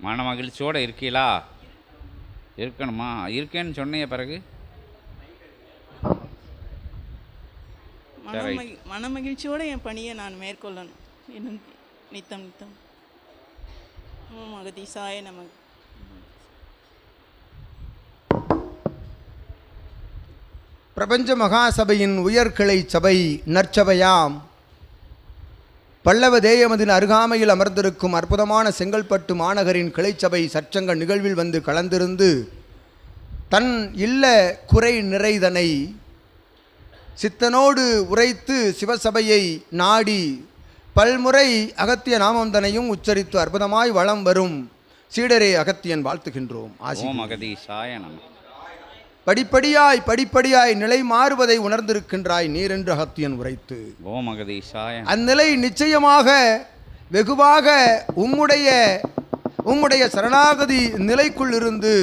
மன மகிழ்ச்சியோடு இருக்கீங்களா இருக்கணுமா? இருக்கேன்னு சொன்னிய பிறகு. சரி. மனமகி மனமகிழ்ச்சியோடு என் பணியை நான் மேற்கொள்ளணும். இன்னும் நித்தம் நித்தம். ஓம் அகதீசாய நமக்கு பிரபஞ்ச மகாசபையின் உயர்கிளை சபை நற்சபையாம். பல்லவ தேயமதின் அருகாமையில் அமர்ந்திருக்கும் அற்புதமான செங்கல்பட்டு மாநகரின் கிளைச்சபை சற்சங்க நிகழ்வில் வந்து கலந்திருந்து தன் இல்ல குறை நிறைதனை சித்தனோடு உரைத்து சிவசபையை நாடி பல்முறை அகத்திய நாமந்தனையும் உச்சரித்து அற்புதமாய் வலம் வரும் சீடரே அகத்தியன் வாழ்த்துகின்றோம். ஆசி அகதீசாய படிப்படியாய் படிப்படியாய் நிலை மாறுவதை உணர்ந்திருக்கின்றாய் நீரென்று அகத்தியன் உரைத்து. அந்நிலை நிச்சயமாக வெகுவாக உம்முடைய உம்முடைய சரணாகதி நிலைக்குள் இருந்து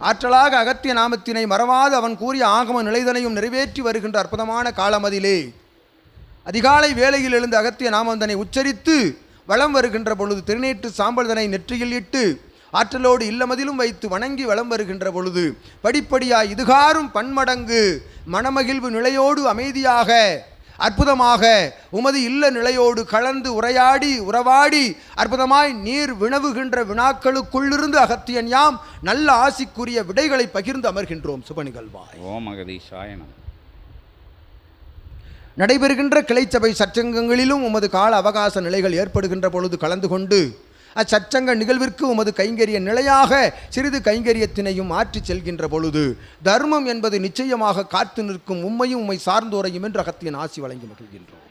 ஆற்றலாக அகத்திய நாமத்தினை மறவாது அவன் கூறிய ஆகம நிலைதனையும் நிறைவேற்றி வருகின்ற அற்புதமான காலமதிலே அதிகாலை வேளையில் எழுந்து அகத்திய நாமந்தனை உச்சரித்து வலம் வருகின்ற பொழுது திருநீற்று சாம்பல்தனை நெற்றியில் இட்டு ஆற்றலோடு இல்லமதிலும் வைத்து வணங்கி வலம் வருகின்ற பொழுது படிப்படியாய் இதுகாரும் பன்மடங்கு மனமகிழ்வு நிலையோடு அமைதியாக அற்புதமாக உமது இல்ல நிலையோடு கலந்து உரையாடி உறவாடி அற்புதமாய் நீர் வினவுகின்ற வினாக்களுக்குள்ளிருந்து அகத்தியன் யாம் நல்ல ஆசிக்குரிய விடைகளை பகிர்ந்து அமர்கின்றோம். சுபநிகழ்வாய். ஓம் அகதீசாய நம. நடைபெறுகின்ற கிளைச்சபை சச்சங்கங்களிலும் உமது கால அவகாச நிலைகள் ஏற்படுகின்ற பொழுது கலந்து கொண்டு அச்சச்சங்க நிகழ்விற்கு உமது கைங்கரிய நிலையாக சிறிது கைங்கரியத்தினையும் மாற்றிச் செல்கின்ற பொழுது தர்மம் என்பது நிச்சயமாக காத்து நிற்கும் உம்மையும் உம்மை சார்ந்தோரையும் என்று அகத்தியன் ஆசி வழங்கி மகிழ்கின்றோம்.